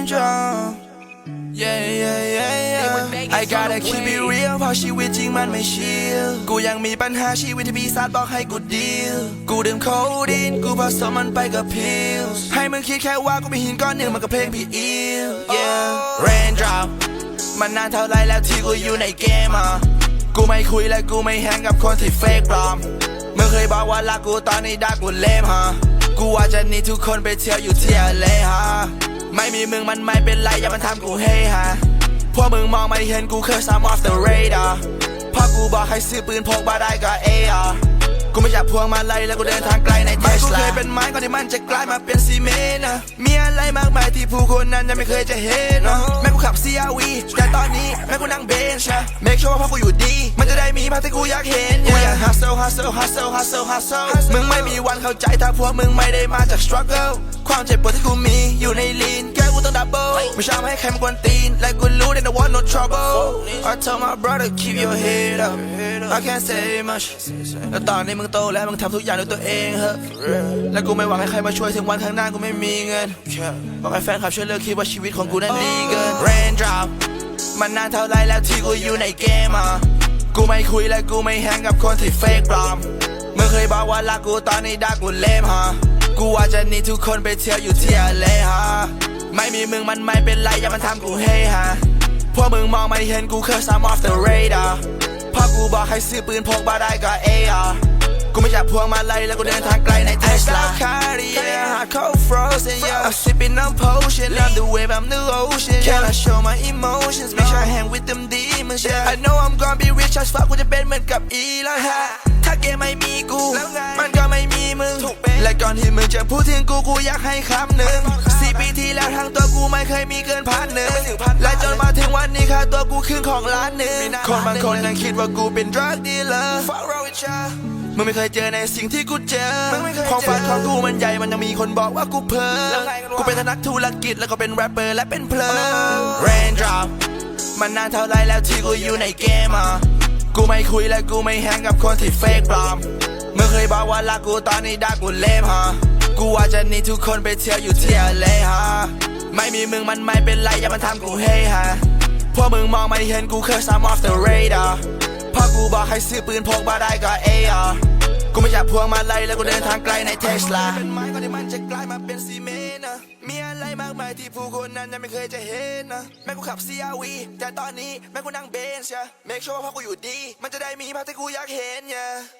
raindrop Yeah yeah yeah yeah I gotta keep it real เพราะชีวิตจริงมันไม่ชิลกูยังมีปัญหาชีวิตที่ปีศาจบอกให้กูดีลกูดื่มโคดีนกูผสมมันไปกับพิลให้มึงคิดแค่ว่ากูมีหินก้อนหนึ่งมันกับเพลงพี่อิล Yeah raindrop มันนานเท่าไรแล้วที่กูอยู่ในเกมอะกูไม่คุยและกูไม่แฮงกับคนที่เฟกปลอมเมื่อเคยบอกว่ารักกูตอนนี้ดักกูเลมฮะกูว่าจะหนีทุกคนไปเที่ยวอยู่ที่ทะเลฮะ ไม่มีมึงมันไม่เป็นไรอย่ามาทำกูเฮฮาพวกมึงมองไม่เห็นกูเคย I'm off the radar พ่อกูบอกให้ซื้อปืนพกมาได้ก็เออกูไม่อยากพวงมาลัยแล้วกูเดินทางไกลในเทสลากูเคยเป็นไม้ก่อนที่มันจะกลายมาเป็นซีเมนต์นะมีย มากมายที่ผู้คนนั้นยังไม่เคยจะเห็นนะแม่กูขับ CRV แต่ตอนนี้แม่กูนั่งเบนช์นะ make sure ว่าพอกูอยู่ดี มันจะได้มีภาพที่กูอยากเห็นกูอยาก hustle hustle hustle hustle hustle มึงไม่มีวันเข้าใจถ้าพวกมึงไม่ได้มาจาก struggle ความเจ็บปวดที่กูมีอยู่ในลีนแกกูต้อง double ไม่ชอบให้ใครมากวนตีนและกูรู้ that I want no trouble I told my brother keep your head up I can't say much แล้วตอนนี้มึงโตแล้วมึงทำทุกอย่างด้วยตัวเองเหอะและกูไม่หวังให้ใครมาช่วยถึงวันข้างหน้ากูไม่มีเงินบอกให้แฟนคลับช่วยเลิกคิดว่าชีวิตของกูนั้นดีเกิน Raindrop มันนานเท่าไรแล้วที่กูอยู่ในเกมอะกูไม่คุยและกูไม่แฮงกับคนที่เฟกปลอมเมื่อเคยบอกว่ารักกูตอนนี้ดักกูเลมฮะกูว่าจะหนีทุกคนไปเที่ยวอยู่ที่ทะเลฮะไม่มีมึงมันไม่เป็นไรอย่ามาทำกูเฮฮะพวกมึงมองไม่เห็นกูเคย I'm off the radar พอ กูบอกให้ซื้อปืนพกมาได้ก็เออะกูไม่อยากพวงมาลัยแล้วกูเดินทางไกลในเทสลา Cardiac hot cold frozen yeah I'm sipping on potion I'm the wave I'm the ocean Can I show my emotions Make sure I hang with them demons yeah I know I'm gonna be rich as fuck กูจะเป็นเหมือนกับอีลอนฮะถ้าเกมไม่มีกู อนที่มึงจะพูดถึงกูกูอยากให้คำหนึ่งสี่ปีที่แล้วทั้งตัวกูไม่เคยมีเกินพันหนึ่งและจนมาถึงวันนี้ค่าตัวกูครึ่งของล้านหนึ่งคนบางคนยังคิดว่ากูเป็น drug dealer Fuck wrong with ya มึงไม่เคยเจอในสิ่งที่กูเจอความฝันของกูมันใหญ่มันยังมีคนบอกว่ากูเพ้อกูเป็นนักธุรกิจแล้วก็เป็นแรปเปอร์และเป็นเพลอ Raindrop มันนานเท่าไรแล้วที่กูอยู่ในเกมอะกูไม่คุยและกูไม่แฮงกับคนที่เฟกปลอม เมื่อเคยบอกว่ารักกูตอนนี้ดักกูเลมฮะกูว่าจะหนีทุกคนไปเที่ยวอยู่ที่ทะเลฮะไม่มีมึงมันไม่เป็นไรอย่ามาทำกูเฮฮะพวกมึงมองไม่เห็นกูเคย I'm off the radar พอกูบอกให้ซื้อปืนพกมาได้ก็เออกูไม่อยากพวงมาลัยแล้วกูเดินทางไกลในเทสลาเป็นไม้ก่อนที่มันจะกลายมาเป็นซีเมนต์นะมีอะไรมากมายที่ผู้คนนั้นยังไม่เคยจะเห็นนะแม่กูขับ CRV แต่ตอนนี้แม่กูนั่งเบนช์ yeah make sure ว่าพ่อกูอยู่ดี มันจะได้มีภาพที่กูอยากเห็น yeah